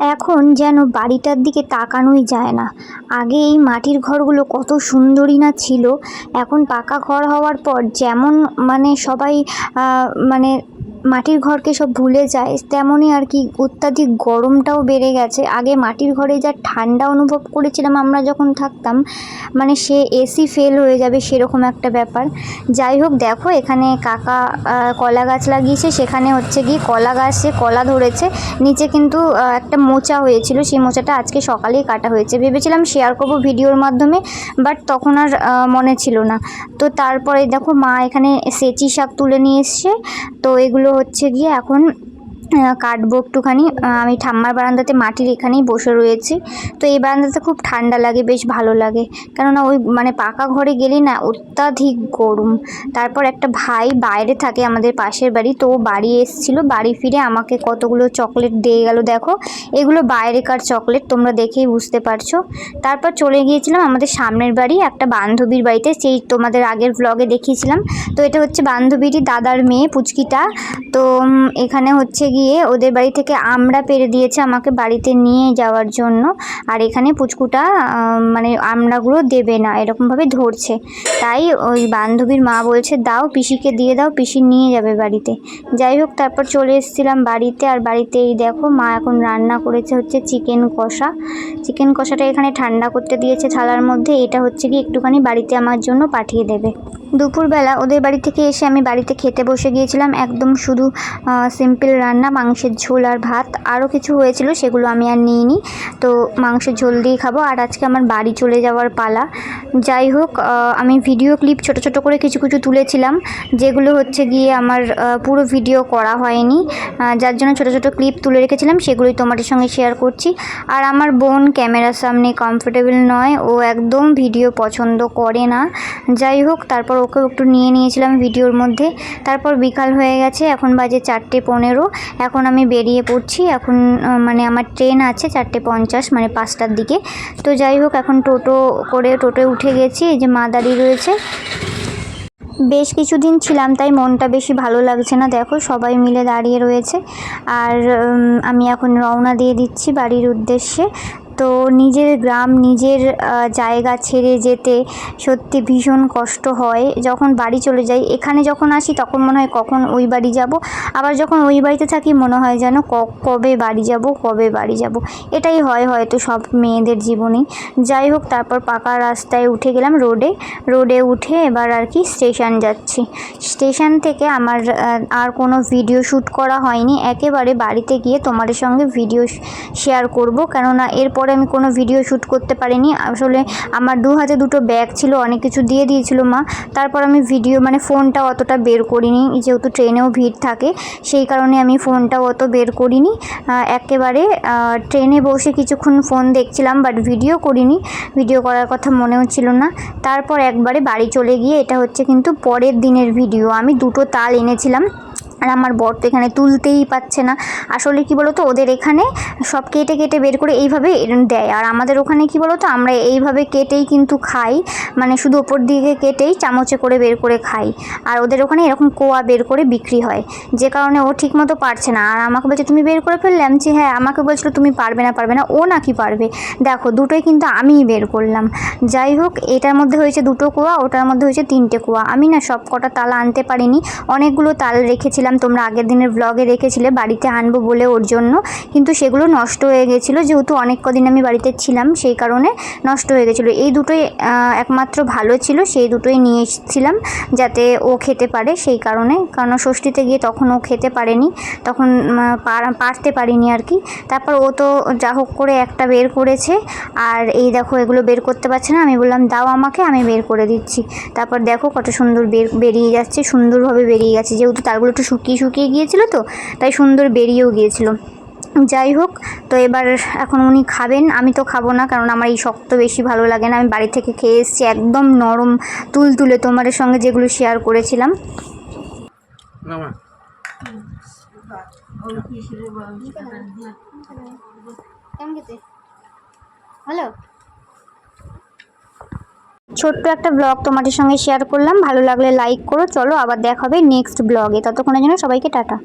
এখন যেন বাড়িটার দিকে তাকানোই যায় না। আগে এই মাটির ঘরগুলো কত সুন্দরী না ছিল। এখন পাকা ঘর হওয়ার পর যেমন মানে সবাই মানে মাটির ঘরকে সব ভুলে যায়, তেমনই আর কি অত্যাধিক গরমটাও বেড়ে গেছে। আগে মাটির ঘরে যা ঠান্ডা অনুভব করেছিলাম আমরা যখন থাকতাম মানে সে এসি ফেল হয়ে যাবে সেরকম একটা ব্যাপার। যাই হোক, দেখো এখানে কাকা কলা গাছ লাগিয়েছে, সেখানে হচ্ছে গিয়ে কলা গাছে কলা ধরেছে। নিচে কিন্তু একটা মোচা হয়েছিল, সেই মোচাটা আজকে সকালেই কাটা হয়েছে। ভেবেছিলাম শেয়ার করব ভিডিওর মাধ্যমে বাট তখন আর মনে ছিল না। তো তারপরে দেখো মা এখানে সেচি শাক তুলে নিয়ে এসছে। তো এগুলো হচ্ছে গিয়ে এখন কাটবো একটুখানি। আমি ঠাম্মার বারান্দাতে মাটির এখানেই বসে রয়েছি। তো এই বারান্দাতে খুব ঠান্ডা লাগে, বেশ ভালো লাগে। কেননা ওই মানে পাকা ঘরে গেলে না অত্যাধিক গরম। তারপর একটা ভাই বাইরে থাকে আমাদের পাশের বাড়ি, তো ও বাড়ি এসেছিল। বাড়ি ফিরে আমাকে কতগুলো চকলেট দিয়ে গেল, দেখো। এগুলো বাইরেকার চকলেট, তোমরা দেখেই বুঝতে পারছ। তারপর চলে গিয়েছিলাম আমাদের সামনের বাড়ি, একটা বান্ধবীর বাড়িতে। সেই তোমাদের আগের ব্লগে দেখিয়েছিলাম। তো এটা হচ্ছে বান্ধবীরই দাদার মেয়ে, পুচকিটা। তো এখানে হচ্ছে গিয়ে ওদের বাড়ি থেকে আমরা পেরে দিয়েছে আমাকে বাড়িতে নিয়ে যাওয়ার জন্য। আর এখানে পুচকুটা মানে আমড়াগুলো দেবে না, এরকমভাবে ধরছে। তাই ওই বান্ধবীর মা বলছে, দাও পিসিকে দিয়ে দাও, পিসি নিয়ে যাবে বাড়িতে। যাই হোক, তারপর চলে এসেছিলাম বাড়িতে। আর বাড়িতে এই দেখো, মা এখন রান্না করেছে হচ্ছে চিকেন কষা। চিকেন কষাটা এখানে ঠান্ডা করতে দিয়েছে থালার মধ্যে। এটা হচ্ছে কি একটুখানি বাড়িতে আমার জন্য পাঠিয়ে দেবে। দুপুরবেলা ওদের বাড়ি থেকে এসে আমি বাড়িতে খেতে বসে গিয়েছিলাম। একদম শুধু সিম্পল রান্না, মাংসের ঝোল আর ভাত। আরও কিছু হয়েছিল, সেগুলো আমি আর নিইনি। তো মাংসের ঝোল দিয়ে খাব। আর আজকে আমার বাড়ি চলে যাওয়ার পালা। যাই হোক আমি ভিডিও ক্লিপ ছোট ছোট করে কিছু কিছু তুলেছিলাম, যেগুলো হচ্ছে গিয়ে আমার পুরো ভিডিও করা হয়নি। যার জন্য ছোট ছোট ক্লিপ তুলে রেখেছিলাম, সেগুলোই তোমাদের সঙ্গে শেয়ার করছি। আর আমার বোন ক্যামেরার সামনে কমফোর্টেবল নয়। ও একদম ভিডিও পছন্দ করে না। যাই হোক, তারপর ওকে একটু নিয়ে নিয়েছিলাম ভিডিওর মধ্যে। তারপর বিকাল হয়ে গেছে, এখন বাজে চারটে পনেরো। এখন আমি বেরিয়ে পড়ছি, এখন মানে আমার ট্রেন আছে চারটে পঞ্চাশ মানে পাঁচটার দিকে। তো যাই হোক, এখন টোটো করে টোটোয় উঠে গেছি, এই যে মা দাঁড়িয়ে রয়েছে। বেশ কিছুদিন ছিলাম, তাই মনটা বেশি ভালো লাগছে না। দেখো, সবাই মিলে দাঁড়িয়ে রয়েছে। আর আমি এখন রওনা দিয়ে দিচ্ছি বাড়ির উদ্দেশ্যে। তো নিজের গ্রাম, নিজের জায়গা ছেড়ে যেতে সত্যি ভীষণ কষ্ট হয়। যখন বাড়ি চলে যাই, এখানে যখন আসি তখন মনে হয় কখন ওই বাড়ি যাব। আবার যখন ওই বাড়িতে থাকি মনে হয় যেন কবে বাড়ি যাব, কবে বাড়ি যাব। এটাই হয় হয়তো সব মেয়েদের জীবনেই। যাই হোক, তারপর পাকা রাস্তায় উঠে গেলাম রোডে। রোডে উঠে এবার আর কি স্টেশন যাচ্ছি। স্টেশন থেকে আমার আর কোনো ভিডিও শ্যুট করা হয়নি। একেবারে বাড়িতে গিয়ে তোমাদের সঙ্গে ভিডিও শেয়ার করব। কেননা এরপরে আমি কোনো ভিডিও শ্যুট করতে পারিনি। আসলে আমার দু হাতে দুটো ব্যাগ ছিল, অনেক কিছু দিয়ে দিয়েছিল মা। তারপর আমি ভিডিও মানে ফোনটা অতটা বের করিনি, যেহেতু ট্রেনেও ভিড় থাকে, সেই কারণে আমি ফোনটাও অত বের করিনি। একেবারে ট্রেনে বসে কিছুক্ষণ ফোন দেখছিলাম বাট ভিডিও করিনি। ভিডিও করার কথা মনেও ছিল না। তারপর একবারে বাড়ি চলে গিয়ে, এটা হচ্ছে কিন্তু পরের দিনের ভিডিও আমি দুটো তাল এনেছিলাম। আর আমার বর তো এখানে তুলতেই পাচ্ছে না। আসলে কি বলতো, ওদের এখানে সব কেটে কেটে বের করে এইভাবে দেয়। আর আমাদের ওখানে কি বলতো, আমরা এইভাবে কেটেই কিন্তু খাই। মানে শুধু ওপর দিকে কেটেই চামচে করে বের করে খাই। আর ওদের ওখানে এরকম কোয়া বের করে বিক্রি হয়। যে কারণে ও ঠিকমতো পারছে না। আর আমাকে বলছে, তুমি বের করে ফেললাম যে হ্যাঁ। আমাকে বলছিল, তুমি পারবে না পারবে না। ও নাকি পারবে। দেখো, দুটোই কিন্তু আমিই বের করলাম। যাই হোক, এটার মধ্যে হয়েছে দুটো কোয়া, ওটার মধ্যে হয়েছে তিনটে কোয়া। আমি না সব কটা তালা আনতে পারিনি। অনেকগুলো তাল রেখেছিলাম তোমরা আগের দিনের ব্লগে রেখেছিলে বাড়িতে আনব বলে ওর জন্য। কিন্তু সেগুলো নষ্ট হয়ে গেছিল, যেহেতু অনেক কদিন আমি বাড়িতে ছিলাম, সেই কারণে নষ্ট হয়ে গেছিল। এই দুটোই একমাত্র ভালো ছিল, সেই দুটোই নিয়ে এসেছিলাম যাতে ও খেতে পারে সেই কারণে। কারণ ষষ্ঠীতে গিয়ে তখন ও খেতে পারেনি, তখন পার- পারতে পারিনি আর কি। তারপর ও তো যা হোক করে একটা বের করেছে, আর এই দেখো এগুলো বের করতে পারছে না, আমি বললাম, দাও আমাকে, আমি বের করে দিচ্ছি। তারপর দেখো কত সুন্দর বের, বেরিয়ে যাচ্ছে, সুন্দরভাবে বেরিয়ে গেছে। যেহেতু তারগুলো একটু শুকিয়ে শুকিয়ে গিয়েছিল তো তাই সুন্দর বেরিয়েও গিয়েছিল। যাই হোক তো এবার এখন উনি খাবেন আমি তো খাব না কারণ আমার এই শক্ত বেশি ভালো লাগে না। আমি বাড়ি থেকে খেয়ে এসেছি একদম নরম তুল তুলে তোমাদের সঙ্গে যেগুলো শেয়ার করেছিলাম। হ্যালো ছোট্ট একটা ব্লগ তোমাদের সঙ্গে শেয়ার করলাম। ভালো লাগলে লাইক করো। চলো আবার দেখা হবে নেক্সট ব্লগে ততক্ষণের জন্য সবাইকে টাটা।